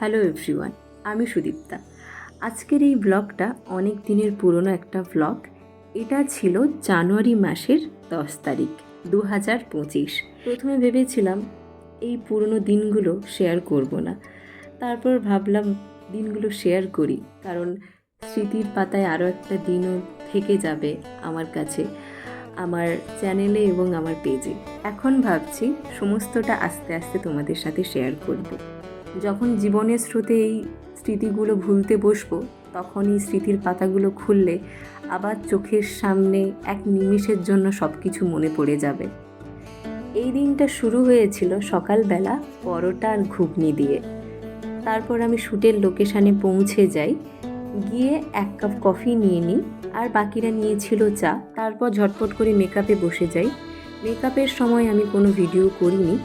Hello everyone, আমি সুদীপ্তা। আজকের এই ব্লগটা অনেক দিনের পুরনো একটা ব্লগ। এটা ছিল জানুয়ারি মাসের দশ তারিখ দু হাজার পঁচিশ। প্রথমে ভেবেছিলাম এই পুরনো দিনগুলো শেয়ার করব না। তারপর ভাবলাম দিনগুলো শেয়ার করি, কারণ স্মৃতির পাতায় আরও একটা দিনও থেকে যাবে আমার কাছে, আমার চ্যানেলে এবং আমার পেজে এখন ভাবছি সমস্তটা আস্তে আস্তে তোমাদের সাথে শেয়ার করব। যখন জীবনের স্রোতে এই স্মৃতিগুলো ভুলতে বসবো তখন এই স্মৃতির পাতাগুলো খুললে আবার চোখের সামনে এক নিমিষের জন্য সব কিছু মনে পড়ে যাবে। এই দিনটা শুরু হয়েছিল সকালবেলা পরোটা আর ঘুগনি দিয়ে। তারপর আমি শ্যুটের লোকেশানে পৌঁছে যাই, গিয়ে এক কাপ কফি নিয়ে নিই আর বাকিরা নিয়েছিল চা। তারপর ঝটপট করে মেকআপে বসে যাই। মেকআপের সময় আমি কোনো ভিডিও করিনি।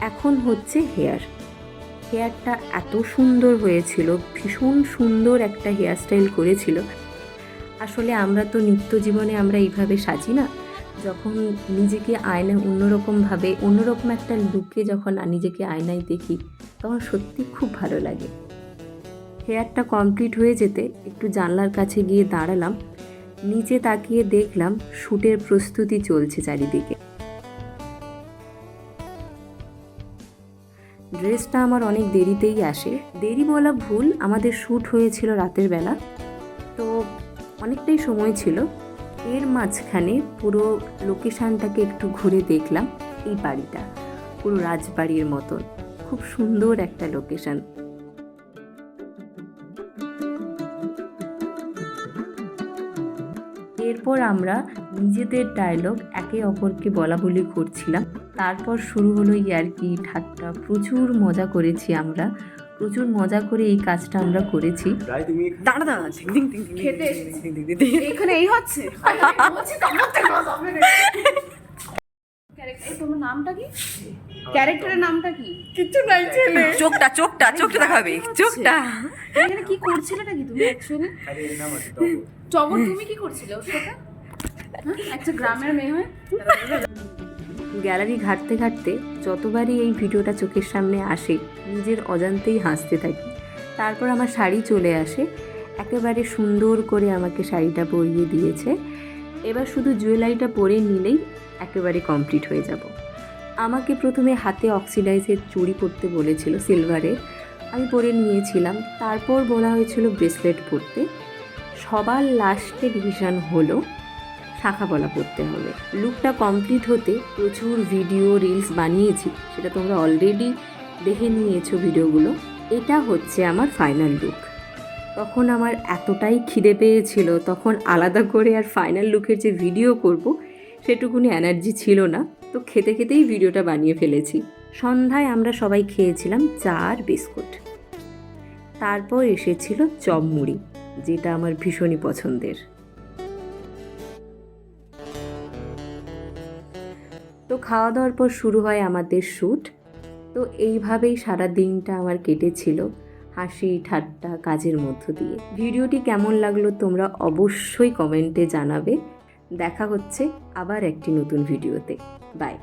এখন হচ্ছে হেয়ার। হেয়ারটা এত সুন্দর হয়েছিল, ভীষণ সুন্দর একটা হেয়ার স্টাইল করেছিল। আসলে আমরা তো নিত্য জীবনে আমরা এইভাবে সাজি না। যখন নিজেকে আয়নায় অন্যরকমভাবে, অন্যরকম একটা লুকে যখন নিজেকে আয়নায় দেখি, তখন সত্যি খুব ভালো লাগে। হেয়ারটা কমপ্লিট হয়ে যেতে একটু জানলার কাছে গিয়ে দাঁড়ালাম। নিচে তাকিয়ে দেখলাম, শ্যুটের প্রস্তুতি চলছে চারিদিকে। ড্রেসটা আমার অনেক দেরিতেই আসে। দেরি বলা ভুল, আমাদের শ্যুট হয়েছিল রাতের বেলা। তো অনেকটাই সময় ছিল। এর মাঝখানে পুরো লোকেশানটাকে একটু ঘুরে দেখলাম, এই বাড়িটা। পুরো রাজবাড়ির মতন। খুব সুন্দর একটা লোকেশান। এরপর আমরা নিজেদের ডায়লগ একে অপরকে বলা বলি করছিলাম। তারপর শুরু হলো ইয়ার্কি ঠাট্টা। প্রচুর মজা করেছি আমরা। প্রচুর মজা করে এই কাজটা আমরা করেছি। দাঁড়া দাঁড়া খেতে। এখানে এই হচ্ছে। তোমার নামটা কি? ক্যারেক্টারের নামটা কি? কিচ্ছু নাই ছেলে চোখটা চোখটা চোখটা দেখাবে। চোখটা। এখানে কি তুমি অ্যাকচুয়ালি টগর তুমি করছিলে ওর সাথে? হ্যাঁ? একটা গ্রামের মেয়ে হয়ে? গ্যালারি ঘাটতে ঘাটতে যতবারই এই ভিডিওটা চোখের সামনে আসে, নিজের অজান্তেই হাসতে থাকি। তারপর আমার শাড়ি চলে আসে, একেবারে সুন্দর করে আমাকে শাড়িটা পরিয়ে দিয়েছে। এবার শুধু জুয়েলারিটা পরে নিলেই একেবারে কমপ্লিট হয়ে যাব। আমাকে প্রথমে হাতে অক্সিডাইজের চুড়ি পরতে বলেছিল সিলভারের আমি পরে নিয়েছিলাম। তারপর বলা হয়েছিল ব্রেসলেট পরতে। সবার লাস্টে ডিসিশন হলো শাখা বলা পড়তে হবে। লুকটা কমপ্লিট হতে প্রচুর ভিডিও রিলস বানিয়েছি, সেটা তোমরা অলরেডি দেখে নিয়েছো ভিডিওগুলো এটা হচ্ছে আমার ফাইনাল লুক তখন আমার এতটাই খিদে পেয়েছিল, তখন আলাদা করে আর ফাইনাল লুকের যে ভিডিও করব, সেটুকুনি এনার্জি ছিল না। তো খেতে খেতেই ভিডিওটা বানিয়ে ফেলেছি। সন্ধ্যায় আমরা সবাই খেয়েছিলাম চা আর বিস্কুট। তারপর এসেছিল চপ মুড়ি, যেটা আমার ভীষণই পছন্দের। তো খাওয়া দাওয়ার পর শুরু হয় আমাদের শ্যুট তো এইভাবেই সারা দিনটা আমার কেটেছিল, হাসি, ঠাট্টা কাজের মধ্য দিয়ে। ভিডিওটি কেমন লাগল তোমরা অবশ্যই কমেন্টে জানাবে। দেখা হচ্ছে আবার একটি নতুন ভিডিওতে। বাই।